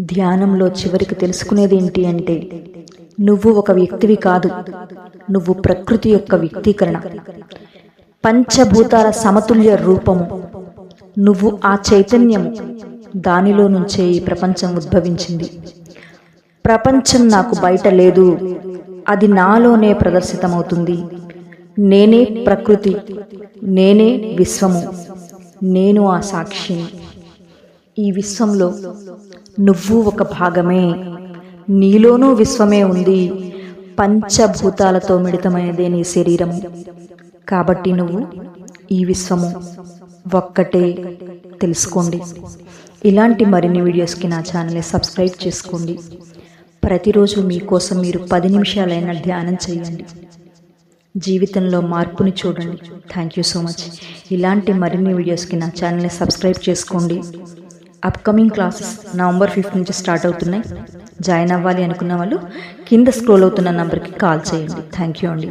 ధ్యానంలో చివరికి తెలుసుకునేది ఏంటి అంటే నువ్వు ఒక వ్యక్తివి కాదు. నువ్వు ప్రకృతి యొక్క వ్యక్తీకరణ. పంచభూతాల సమతుల్య రూపము. నువ్వు ఆ చైతన్యము. దానిలో నుంచే ఈ ప్రపంచం ఉద్భవించింది. ప్రపంచం నాకు బయట లేదు. అది నాలోనే ప్రదర్శితమవుతుంది. నేనే ప్రకృతి. నేనే విశ్వము. నేను ఆ సాక్షిని. ఈ విశ్వంలో నువ్వు ఒక భాగమే. నీలోనూ విశ్వమే ఉంది. పంచభూతాలతో మిళితమైనదే నీ శరీరము. కాబట్టి నువ్వు ఈ విశ్వము ఒక్కటే తెలుసుకోండి. ఇలాంటి మరిన్ని వీడియోస్కి నా ఛానల్ని సబ్స్క్రైబ్ చేసుకోండి. ప్రతిరోజు మీకోసం మీరు పది నిమిషాలైనా ధ్యానం చేయండి. జీవితంలో మార్పుని చూడండి. Thank you so much. ఇలాంటి మరిన్ని వీడియోస్కి నా ఛానల్ని సబ్స్క్రైబ్ చేసుకోండి. అప్కమింగ్ క్లాసెస్ నవంబర్ ఫిఫ్త్ నుంచి స్టార్ట్ అవుతున్నాయి. జాయిన్ అవ్వాలి అనుకున్న వాళ్ళు కింద స్క్రోల్ అవుతున్న నంబర్కి కాల్ చేయండి. థ్యాంక్ యూ అండి.